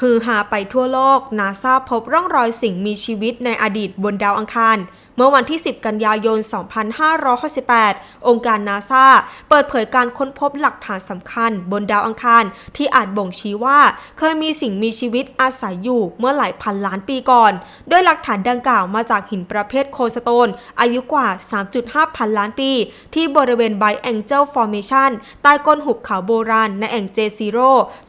ฮือฮาไปทั่วโลก นาซาพบร่องรอยสิ่งมีชีวิตในอดีตบนดาวอังคาร เมื่อวันที่ 10 กันยายน 2568 องค์การนาซาเปิดเผยการค้นพบหลักฐานสำคัญบนดาวอังคาร ที่อาจบ่งชี้ว่า เคยมีสิ่งมีชีวิตอาศัยอยู่เมื่อหลายพันล้านปีก่อน โดยหลักฐานดังกล่าวมาจากหินประเภทโคสโตน อายุกว่า 3.5 พันล้านปี ที่บริเวณไบแองเจิลฟอร์เมชันใต้ก้นหุบเขาโบราณในแอ่งเจซีโร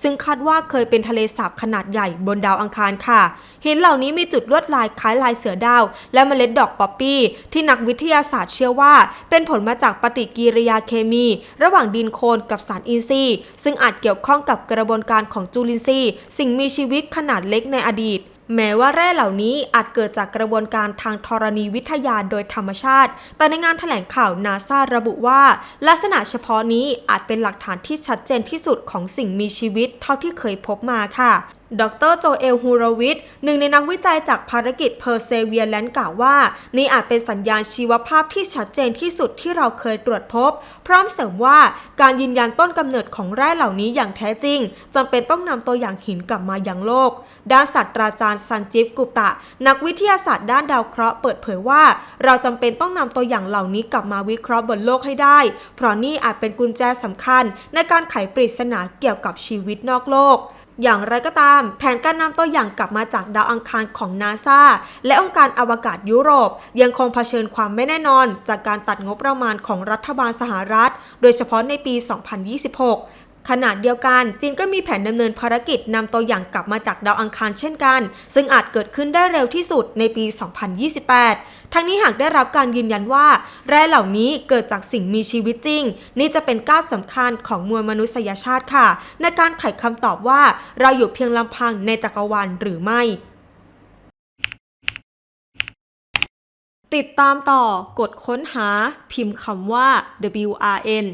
ซึ่งคาดว่าเคยเป็นทะเลสาบขนาดใหญ่บนดาวอังคารค่ะ หินเหล่านี้มีจุดลวดลายคล้ายลายเสือดาว และเมล็ดดอกป๊อปปี้ ที่นักวิทยาศาสตร์เชื่อว่า เป็นผลมาจากปฏิกิริยาเคมี ระหว่างดินโคลนกับสารอินทรีย์ซึ่งอาจเกี่ยวข้องกับกระบวนการของจุลินทรีย์ สิ่งมีชีวิตขนาดเล็กในอดีตแม้ว่าแร่เหล่านี้อาจเกิดจากกระบวนการทางธรณีวิทยาโดยธรรมชาติ แต่ในงานแถลงข่าวนาซาระบุว่า ลักษณะเฉพาะนี้อาจเป็นหลักฐานที่ชัดเจนที่สุดของสิ่งมีชีวิตเท่าที่เคยพบมาค่ะ ดรโจเอลฮูรวิทหนึ่งในนักวิจัยจากภารกิจเพอร์เซเวียแลนกล่าวว่า นี่อาจเป็นสัญญาณชีวภาพที่ชัดเจนที่สุดที่เราเคยตรวจพบ พร้อมเสริมว่าการยืนยันต้นกำเนิดของแร่เหล่านี้อย่างแท้จริงจำเป็นต้องนำตัวอย่างหินกลับมายังโลก ด้านศาสตราจารย์ซันจิฟกุปตะ นักวิทยาศาสตร์ด้านดาวเคราะห์เปิดเผยว่า เราจำเป็นต้องนำตัวอย่างเหล่านี้กลับมาวิเคราะห์บนโลกให้ได้ เพราะนี่อาจเป็นกุญแจสำคัญ ในการไขปริศนาเกี่ยวกับชีวิตนอกโลก อย่างไรก็ตาม แผนการนำตัวอย่างกลับมาจากดาวอังคารของนาซาและองค์การอวกาศยุโรป ยังคงเผชิญความไม่แน่นอน จากการตัดงบประมาณของรัฐบาลสหรัฐ โดยเฉพาะในปี 2026 ขณะเดียวกันจีนก็มีแผนดำเนินภารกิจนำตัวอย่างกลับมาจากดาวอังคารเช่นกัน ซึ่งอาจเกิดขึ้นได้เร็วที่สุดในปี 2028 ทั้งนี้หากได้รับการยืนยันว่า แร่เหล่านี้เกิดจากสิ่งมีชีวิตจริง นี่จะเป็นก้าวสำคัญของมวลมนุษยชาติค่ะ ในการไขคำตอบว่าเราอยู่เพียงลำพังในจักรวาลหรือไม่ ติดตามต่อกดค้นหาพิมพ์คำว่า WRN